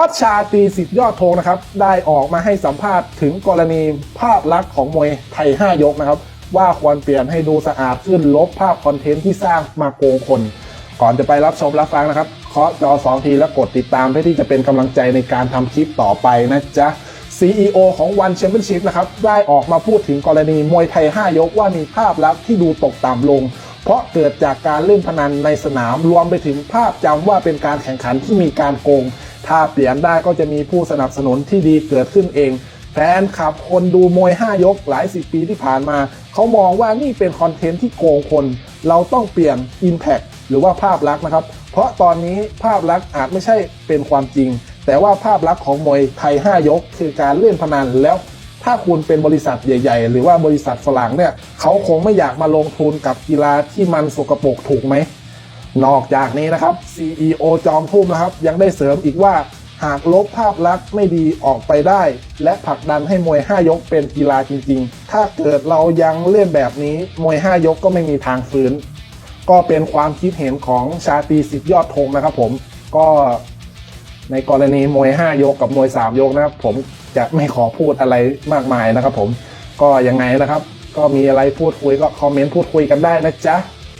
อสชาตรีสิทธิยอดธงนะครับ ได้ออกมาให้สัมภาษณ์ถึงกรณีภาพลักษณ์ของมวยไทย 5 ยกนะครับ ว่าควรเปลี่ยนให้ดูสะอาดขึ้นลบภาพคอนเทนต์ที่สร้างมาโกงคน ก่อนจะไปรับชมรับฟังนะครับเคาะจอสองทีแล้วกดติดตามเพื่อที่จะเป็นกำลังใจในการทำคลิปต่อไปนะจ๊ะ CEO ของ One Championship นะครับได้ออกมาพูดถึงกรณีมวยไทย 5 ยกว่ามีภาพลักษณ์ที่ดูตกต่ำลง เพราะเกิดจากการเล่นพนันในสนามรวมไปถึงภาพจำว่าเป็นการแข่งขันที่มีการโกง ถ้าเปลี่ยนได้ก็จะมีผู้สนับสนุนที่ดีเกิดขึ้นเอง แฟนคลับคนดูมวย 5 ยกหลายสิบปีที่ผ่านมา เขามองว่านี่เป็นคอนเทนต์ที่โกงคน เราต้องเปลี่ยน Impact หรือว่าภาพลักษณ์นะครับ เพราะตอนนี้ภาพลักษณ์อาจไม่ใช่เป็นความจริง แต่ว่าภาพลักษณ์ของมวยไทย 5 ยก คือการเล่นพนันแล้วถ้าคุณเป็นบริษัทใหญ่ ๆ หรือว่าบริษัทฝรั่งเนี่ยเขาคงไม่อยากมาลงทุนกับกีฬาที่มันสกปรกถูกไหม นอกจากนี้นะครับ CEO จอมทุ่มนะครับ ยังได้เสริมอีกว่าหากลบภาพลักษณ์ไม่ดีออกไปได้ และผลักดันให้มวย 5 ยกเป็นกีฬาจริง ๆ ถ้าเกิดเรายังเล่นแบบนี้มวย 5 ยกก็ไม่มีทางฟื้น ก็เป็นความคิดเห็นของชาตีสิทธิยอดธงนะครับ ผมก็ในกรณีมวย 5 ยกกับมวย 3 ยกนะครับ ผมจะไม่ขอพูดอะไรมากมายนะครับ ผมก็ยังไงนะครับ ก็มีอะไรพูดคุยก็คอมเมนต์พูดคุยกันได้นะจ๊ะ